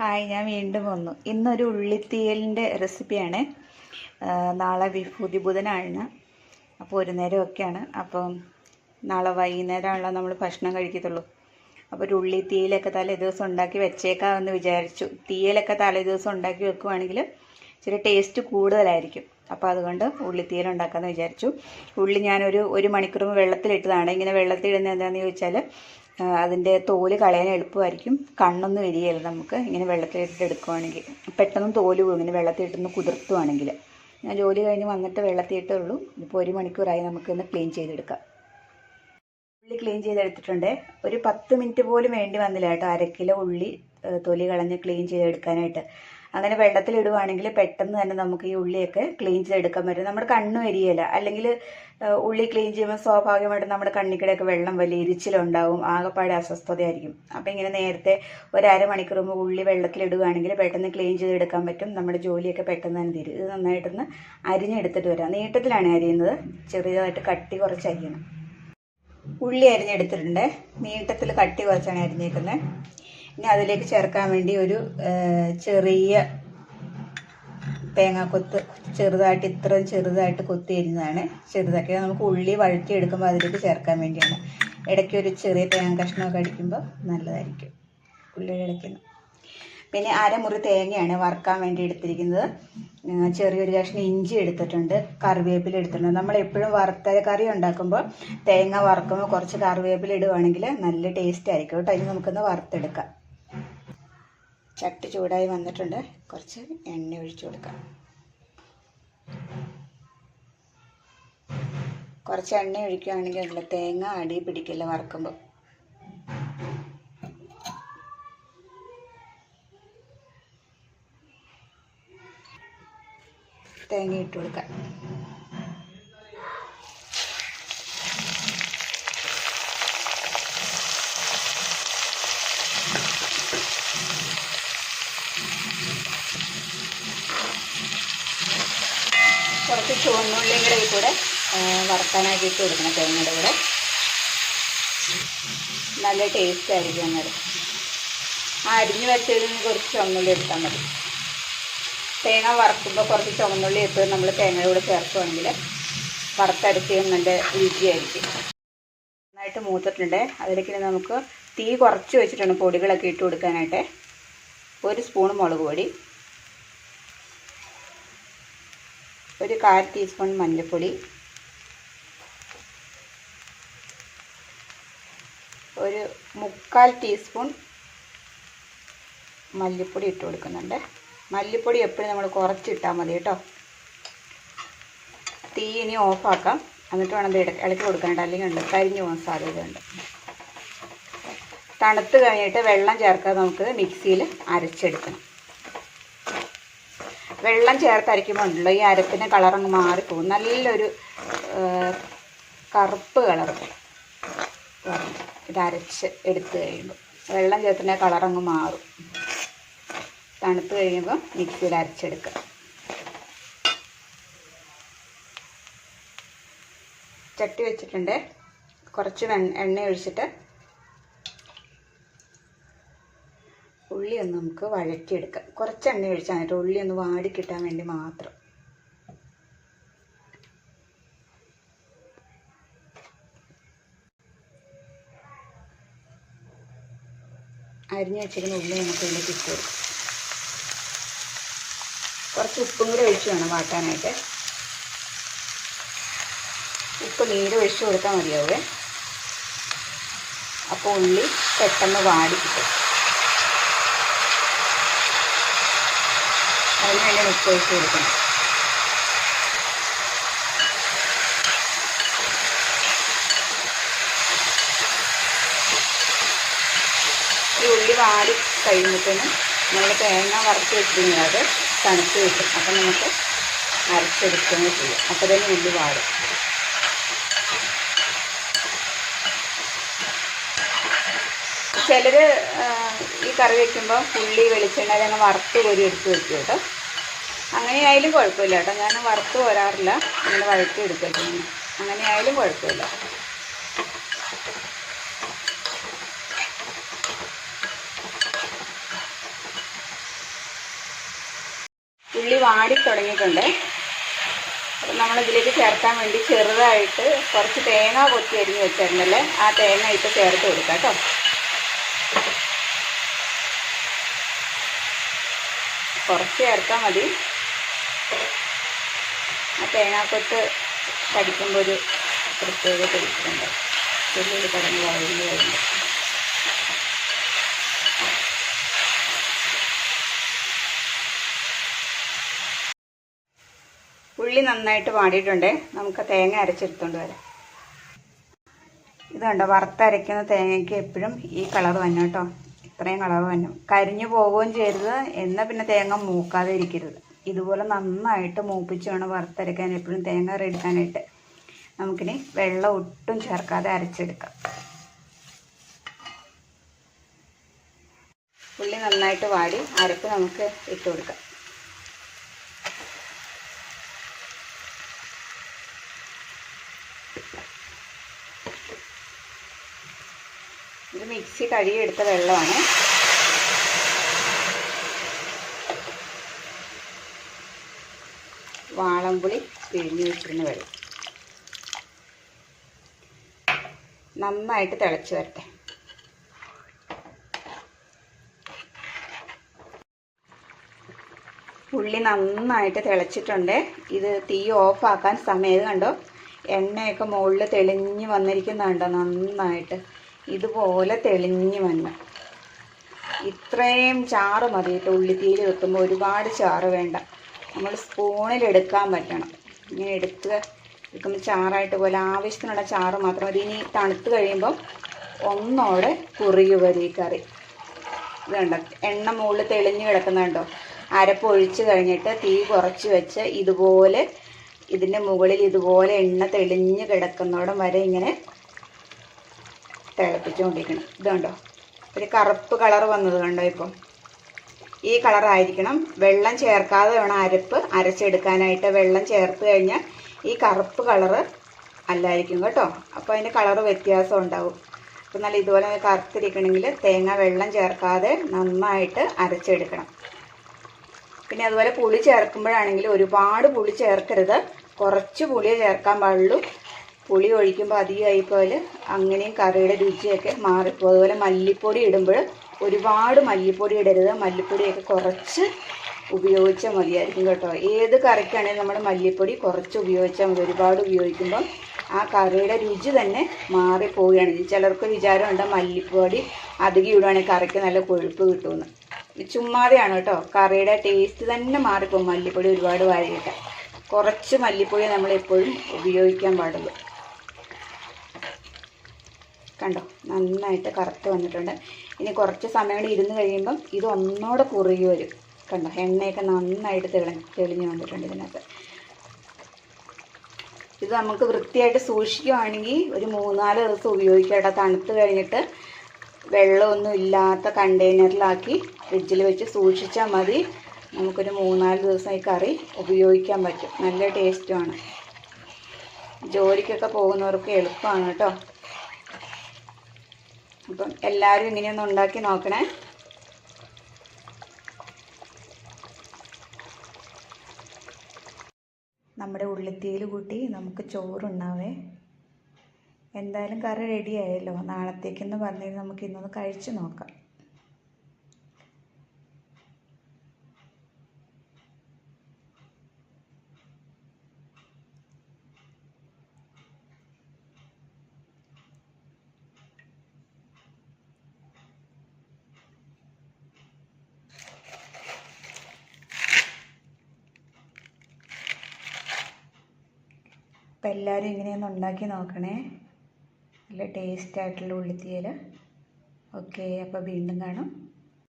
Hi ഞാൻ വീണ്ടും വന്നു. ഇന്നൊരു ഉള്ളിത്തീയലിന്റെ റെസിപ്പിയാണ്. നാളെ വിഭൂതി ബുധനാണ്. അപ്പോൾ ഒരു നേരമൊക്കെയാണ്. അപ്പം നാളെ വൈകുന്നേരമാണല്ലോ നമ്മൾ ഭക്ഷണം കഴിക്കത്തുള്ളൂ. അപ്പോൾ ഒരു ഉള്ളിത്തീയലൊക്കെ തലേ ദിവസം ഉണ്ടാക്കി വെച്ചേക്കാമെന്ന് വിചാരിച്ചു. തീയലൊക്കെ തലേ ദിവസം ഉണ്ടാക്കി വെക്കുവാണെങ്കിൽ ഇച്ചിരി ടേസ്റ്റ് കൂടുതലായിരിക്കും. അപ്പോൾ അതുകൊണ്ട് ഉള്ളിത്തീയൽ ഉണ്ടാക്കാമെന്ന് വിചാരിച്ചു. ഉള്ളി ഞാനൊരു ഒരു മണിക്കൂർ വെള്ളത്തിലിട്ടതാണ്. ഇങ്ങനെ വെള്ളത്തിലിടുന്നത് എന്താണെന്ന് ചോദിച്ചാൽ അതിന്റെ തോൽ കളയാൻ എളുപ്പമായിരിക്കും. കണ്ണൊന്നും വരികയില്ല നമുക്ക്. ഇങ്ങനെ വെള്ളത്തിലിട്ട് എടുക്കുവാണെങ്കിൽ. പെട്ടെന്ന് തോൽ പോകും ഇങ്ങനെ വെള്ളത്തിലിട്ടൊന്ന് കുതിർത്തുവാണെങ്കിൽ. ഞാൻ ജോലി കഴിഞ്ഞ് വന്നിട്ട് വെള്ളത്തിയിട്ടേ ഉള്ളൂ ഇപ്പോൾ ഒരു മണിക്കൂറായി നമുക്കൊന്ന് ക്ലീൻ ചെയ്തെടുക്കാം. ഉള്ളി ക്ലീൻ ചെയ്തെടുത്തിട്ടുണ്ട്. ഒരു പത്ത് മിനിറ്റ് പോലും വേണ്ടി വന്നില്ല കേട്ടോ. അര കിലോ ഉള്ളി തൊലി കളഞ്ഞ് ക്ലീൻ ചെയ്തെടുക്കാനായിട്ട്. അങ്ങനെ വെള്ളത്തിൽ ഇടുവാണെങ്കിൽ പെട്ടെന്ന് തന്നെ നമുക്ക് ഈ ഉള്ളിയൊക്കെ ക്ലീൻ ചെയ്തെടുക്കാൻ പറ്റും. നമ്മുടെ കണ്ണ് വരികയില്ല അല്ലെങ്കിൽ ഉള്ളി ക്ലീൻ ചെയ്യുമ്പോൾ സ്വാഭാവികമായിട്ടും നമ്മുടെ കണ്ണിക്കിടയൊക്കെ വെള്ളം വലിയ എരിച്ചിലുണ്ടാവും. ആകെപ്പാടെ അസ്വസ്ഥതയായിരിക്കും. അപ്പോൾ ഇങ്ങനെ നേരത്തെ ഒരു അരമണിക്കൂർ മുമ്പ് ഉള്ളി വെള്ളത്തിലിടുകയാണെങ്കിൽ പെട്ടെന്ന് ക്ലീൻ ചെയ്തെടുക്കാൻ പറ്റും. നമ്മുടെ ജോലിയൊക്കെ പെട്ടെന്ന് തന്നെ തീരും. ഇത് നന്നായിട്ടൊന്ന് അരിഞ്ഞെടുത്തിട്ട് വരാം. നീട്ടത്തിലാണ് അരിയുന്നത്. ചെറിയതായിട്ട് കട്ടി കുറച്ച് അരിയണം. ഉള്ളി അരിഞ്ഞെടുത്തിട്ടുണ്ട്. നീട്ടത്തിൽ കട്ടി കുറച്ചാണ് അരിഞ്ഞേക്കുന്നത്. ഇനി അതിലേക്ക് ചേർക്കാൻ വേണ്ടി ഒരു ചെറിയ തേങ്ങാക്കൊത്ത് ചെറുതായിട്ട് ഇത്ര ചെറുതായിട്ട് കൊത്തി അരിഞ്ഞതാണ്. ചെറുതാക്കി നമുക്ക് ഉള്ളി വഴറ്റി എടുക്കുമ്പോൾ അതിലേക്ക് ചേർക്കാൻ വേണ്ടിയാണ്. ഇടയ്ക്ക് ഒരു ചെറിയ തേങ്ങ കഷ്ണമൊക്കെ അടിക്കുമ്പോൾ നല്ലതായിരിക്കും. ഉള്ളി ഇടയ്ക്ക് പിന്നെ അരമുറി തേങ്ങയാണ് വറുക്കാൻ വേണ്ടി എടുത്തിരിക്കുന്നത്. ചെറിയൊരു കഷ്ണം ഇഞ്ചി എടുത്തിട്ടുണ്ട് കറിവേപ്പില എടുത്തിട്ടുണ്ട്. നമ്മൾ എപ്പോഴും വറുത്ത കറി ഉണ്ടാക്കുമ്പോൾ തേങ്ങ വറുക്കുമ്പോൾ കുറച്ച് കറിവേപ്പില ഇടുവാണെങ്കിൽ നല്ല ടേസ്റ്റ് ആയിരിക്കും കേട്ടോ. ഇനി നമുക്കൊന്ന് വറുത്തെടുക്കാം. ചട്ടി ചൂടായി വന്നിട്ടുണ്ട്. കുറച്ച് എണ്ണ ഒഴിച്ചു കൊടുക്കാം. കുറച്ച് എണ്ണ ഒഴിക്കുകയാണെങ്കിൽ ഉണ്ടല്ലോ തേങ്ങ അടി പിടിക്കില്ല വറക്കുമ്പോൾ തേങ്ങ ഇട്ട് കൊടുക്കാം. കുറച്ച് ചുവന്നുള്ളിയും കൂടെ കൂടെ വറുക്കാനായിട്ട് ഇട്ട് കൊടുക്കണം തേങ്ങയുടെ കൂടെ. നല്ല ടേസ്റ്റ് ആയിരിക്കും അന്നേരം ആ അരിഞ്ഞ് വെച്ചതിൽ നിന്ന് കുറച്ച് ചുവന്നുള്ളി എടുത്താൽ മതി. തേങ്ങ വറുക്കുമ്പോൾ കുറച്ച് ചുവന്നുള്ളി എപ്പോഴും നമ്മൾ തേങ്ങയുടെ കൂടെ ചേർക്കുകയാണെങ്കിൽ വറുത്തരക്കുകയും നല്ല രുചിയായിരിക്കും. നന്നായിട്ട് മൂത്തിട്ടുണ്ട്. അതിലേക്ക് നമുക്ക് തീ കുറച്ച് വെച്ചിട്ടുണ്ട് പൊടികളൊക്കെ ഇട്ട് കൊടുക്കാനായിട്ട്. ഒരു സ്പൂൺ മുളക് പൊടി. ഒരു കാൽ ടീസ്പൂൺ മഞ്ഞൾപ്പൊടി. ഒരു മുക്കാൽ ടീസ്പൂൺ മല്ലിപ്പൊടി ഇട്ട് കൊടുക്കുന്നുണ്ട്. മല്ലിപ്പൊടി എപ്പോഴും നമ്മൾ കുറച്ചിട്ടാൽ മതി കേട്ടോ. തീ ഇനി ഓഫാക്കാം എന്നിട്ട് വേണം ഇത് ഇളക്കി കൊടുക്കാനായിട്ട്. അല്ലെങ്കിൽ ഉണ്ട് കരിഞ്ഞു പോകാൻ സാധ്യതയുണ്ട്. തണുത്ത് കഴിഞ്ഞിട്ട് വെള്ളം ചേർക്കാതെ നമുക്ക് മിക്സിയിൽ അരച്ചെടുക്കണം. വെള്ളം ചേർത്തരയ്ക്കുമ്പോൾ ഉണ്ടല്ലോ ഈ അരപ്പിന്റെ കളറങ്ങ് മാറിപ്പോകും നല്ലൊരു കറുപ്പ് കളർ ഇത് അരച്ച് എടുത്തു കഴിയുമ്പോൾ വെള്ളം ചേർത്തിന്റെ കളറങ്ങ് മാറും. തണുത്ത് കഴിയുമ്പോൾ മിക്സിയിൽ അരച്ചെടുക്കുക. ചട്ടി വെച്ചിട്ടുണ്ട്. കുറച്ച് എണ്ണ ഒഴിച്ചിട്ട് ഉള്ളി ഒന്ന് നമുക്ക് വഴറ്റിയെടുക്കാം. കുറച്ച് എണ്ണ ഒഴിച്ചാൽ മതി ഉള്ളി ഒന്ന് വാടി കിട്ടാൻ വേണ്ടി മാത്രം. അരിഞ്ഞു വെച്ചിരുന്ന ഉള്ളി നമുക്ക് ഇതിലേക്ക് ഇട്ട് കുറച്ച് ഉപ്പും കൂടി ഒഴിച്ച് വേണം വാട്ടാനായിട്ട്. ഉപ്പ് നീര് ഒഴിച്ച് കൊടുത്താൽ മതിയാവേ. അപ്പോൾ ഉള്ളി പെട്ടെന്ന് വാടി കിട്ടും. അതിന് അതിന്റെ ഉപ്പ് ഒഴിച്ച് കൊടുക്കണം. ഈ ഉള്ളി വാടി കഴിയുമ്പോഴത്തേനും നമ്മൾ തേങ്ങ വറുത്ത് വെച്ചിരുന്നത് അത് തണുത്ത് കിട്ടും അപ്പം നമുക്ക് അരച്ചെടുക്കുകയും ചെയ്യാം. അപ്പോൾ തന്നെ ഉള്ളി വാടും. ചിലർ ഈ കറി വെക്കുമ്പോൾ ഉള്ളി വെളിച്ചെണ്ണ ഞങ്ങൾ വറുത്ത് കോരി എടുത്ത് വെക്കും കേട്ടോ. അങ്ങനെ ആയാലും കുഴപ്പമില്ല കേട്ടോ. ഞാൻ വറുത്ത് കോരാറില്ല. അങ്ങനെ വഴറ്റി എടുക്കുക അങ്ങനെ ആയാലും കുഴപ്പമില്ല. ഉള്ളി വാടി തുടങ്ങിയിട്ടുണ്ട്. അപ്പം നമ്മളിതിലേക്ക് ചേർക്കാൻ വേണ്ടി ചെറുതായിട്ട് കുറച്ച് തേങ്ങ കൊത്തി അരിഞ്ഞ് വെച്ചിരുന്നല്ലേ ആ തേങ്ങ ഇട്ട് ചേർത്ത് കൊടുക്കാം കേട്ടോ. കുറച്ച് ചേർത്താൽ മതി. ആ തേങ്ങാക്കൊത്ത് കടിക്കുമ്പോൾ ഒരു പ്രത്യേക ടേസ്റ്റുണ്ട് ചെറിയൊരു കടന്ന് വളർന്നു വരുന്നത് ഉള്ളി നന്നായിട്ട് വാടിയിട്ടുണ്ട്. നമുക്ക് തേങ്ങ അരച്ചെടുത്തോണ്ട് വരാം. ഇതുണ്ടോ വറുത്തരയ്ക്കുന്ന തേങ്ങയ്ക്ക് എപ്പോഴും ഈ കളർ വന്നു കേട്ടോ. ഇത്രയും കളർ വന്നു. കരിഞ്ഞു പോവുകയും ചെയ്യരുത്. എന്നാൽ പിന്നെ തേങ്ങ മൂക്കാതെ ഇരിക്കരുത് ഇതുപോലെ നന്നായിട്ട് മൂപ്പിച്ച് വേണം വറുത്തരയ്ക്കാൻ എപ്പോഴും തേങ്ങ എടുക്കാനായിട്ട്. നമുക്കിനി വെള്ളം ഒട്ടും ചേർക്കാതെ അരച്ചെടുക്കാം. ഉള്ളി നന്നായിട്ട് വാടി അരപ്പ് നമുക്ക് ഇട്ട് കൊടുക്കാം മിക്സി കഴുകിയെടുത്ത വെള്ളമാണ്. വാളംപുളി പിഴിഞ്ഞു വെച്ചിരുന്ന വെള്ളം. നന്നായിട്ട് തിളച്ച് വരട്ടെ. ഉള്ളി നന്നായിട്ട് തിളച്ചിട്ടുണ്ട്. ഇത് തീ ഓഫാക്കാൻ സമയം കണ്ടോ? എണ്ണയൊക്കെ മുകളിൽ തെളിഞ്ഞ് വന്നിരിക്കുന്നുണ്ടോ നന്നായിട്ട്? ഇതുപോലെ തെളിഞ്ഞ് വന്ന്. ഇത്രയും ചാറ് മതി. കേട്ടോ ഉള്ളിത്തീയിൽ വെക്കുമ്പോൾ ഒരുപാട് ചാറ് വേണ്ട. നമ്മൾ സ്പൂണിൽ എടുക്കാൻ പറ്റണം. ഇങ്ങനെ എടുത്ത് എടുക്കുമ്പോൾ ചാറായിട്ട് പോലെ ആവശ്യത്തിനുള്ള ചാറ് മാത്രം മതി. ഇനി തണുത്ത് കഴിയുമ്പോൾ ഒന്നോടെ കുറുകി വരും ഈ കറി. ഇത് കണ്ടോ എണ്ണ മുകളിൽ തെളിഞ്ഞ് കിടക്കുന്നുണ്ടോ അരപ്പ് ഒഴിച്ച് കഴിഞ്ഞിട്ട് തീ കുറച്ച് വെച്ച് ഇതുപോലെ ഇതിന്റെ മുകളിൽ ഇതുപോലെ എണ്ണ തെളിഞ്ഞ് കിടക്കുന്നോടം വരെ ഇങ്ങനെ തിളപ്പിച്ചുകൊണ്ടിരിക്കണം ഇത് കണ്ടോ ഒരു കറുപ്പ് കളർ വന്നത് കണ്ടോ ഇപ്പം? ഈ കളറായിരിക്കണം വെള്ളം ചേർക്കാതെ വേണം അരപ്പ് അരച്ചെടുക്കാനായിട്ട് വെള്ളം ചേർത്ത് കഴിഞ്ഞാൽ ഈ കറുപ്പ് കളറ് അല്ലായിരിക്കും കേട്ടോ. അപ്പോൾ അതിന്റെ കളറ് വ്യത്യാസം ഉണ്ടാവും. അപ്പോൾ നല്ല ഇതുപോലെ കറുത്തിരിക്കണമെങ്കിൽ തേങ്ങ വെള്ളം ചേർക്കാതെ നന്നായിട്ട് അരച്ചെടുക്കണം. പിന്നെ അതുപോലെ പുളി ചേർക്കുമ്പോഴാണെങ്കിൽ ഒരുപാട് പുളി ചേർക്കരുത്. കുറച്ച് പുളിയെ ചേർക്കാൻ പാടുള്ളൂ. പുളി ഒഴിക്കുമ്പോൾ അധികമായി പോലെ അങ്ങനെയും കറിയുടെ രുചിയൊക്കെ മാറിപ്പോൾ അതുപോലെ മല്ലിപ്പൊടി ഇടുമ്പോൾ ഒരുപാട് മല്ലിപ്പൊടി ഇടരുത്. മല്ലിപ്പൊടിയൊക്കെ കുറച്ച് ഉപയോഗിച്ചാൽ മതിയായിരിക്കും കേട്ടോ. ഏത് കറിക്കാണെങ്കിലും നമ്മൾ മല്ലിപ്പൊടി കുറച്ച് ഉപയോഗിച്ചാൽ മതി. ഒരുപാട് ഉപയോഗിക്കുമ്പോൾ ആ കറിയുടെ രുചി തന്നെ മാറിപ്പോവുകയാണ് ചിലർക്ക് വിചാരമുണ്ട് മല്ലിപ്പൊടി അധികം ഇടുകയാണെങ്കിൽ കറിക്ക് നല്ല കൊഴുപ്പ് കിട്ടുമെന്ന്. ചുമ്മാതെയാണ് കേട്ടോ. കറിയുടെ ടേസ്റ്റ് തന്നെ മാറിപ്പോകും. മല്ലിപ്പൊടി ഒരുപാട് വാരിയിട്ട്. കുറച്ച് മല്ലിപ്പൊടി നമ്മൾ എപ്പോഴും ഉപയോഗിക്കാൻ പാടുള്ളൂ. കണ്ടോ? നന്നായിട്ട് കറുത്ത് വന്നിട്ടുണ്ട്. ഇനി കുറച്ച് സമയം കൂടി ഇരുന്ന് കഴിയുമ്പം ഇത് ഒന്നുകൂടെ കുറുകി വരും. കണ്ടോ? എണ്ണയൊക്കെ നന്നായിട്ട് തെളി തെളിഞ്ഞ് വന്നിട്ടുണ്ട് ഇതിനകത്ത്. ഇത് നമുക്ക് വൃത്തിയായിട്ട് സൂക്ഷിക്കുകയാണെങ്കിൽ ഒരു മൂന്നാൽ ദിവസം ഉപയോഗിക്കട്ടെ കേട്ടോ. തണുത്ത് കഴിഞ്ഞിട്ട് വെള്ളമൊന്നും ഇല്ലാത്ത കണ്ടെയ്നറിലാക്കി ഫ്രിഡ്ജിൽ വെച്ച് സൂക്ഷിച്ചാൽ മതി. നമുക്കൊരു മൂന്നാൽ ദിവസം ഈ കറി ഉപയോഗിക്കാൻ പറ്റും. നല്ല ടേസ്റ്റുമാണ്. ജോലിക്കൊക്കെ പോകുന്നവർക്ക് എളുപ്പമാണ് കേട്ടോ. അപ്പം എല്ലാവരും ഇങ്ങനെയൊന്ന് ഉണ്ടാക്കി നോക്കണേ. നമ്മുടെ ഉള്ളിത്തീയിൽ കൂട്ടി നമുക്ക് ചോറുണ്ടാവേ എന്തായാലും കറി റെഡിയായല്ലോ നാളത്തേക്കെന്ന് പറഞ്ഞ് നമുക്ക് ഇന്നൊന്ന് കഴിച്ചു നോക്കാം. അപ്പം എല്ലാവരും ഇങ്ങനെയൊന്ന് ഉണ്ടാക്കി നോക്കണേ. നല്ല ടേസ്റ്റ് ആയിട്ടുള്ള ഉള്ളിത്തീയൽ ഓക്കെ അപ്പോൾ വീണ്ടും കാണാം.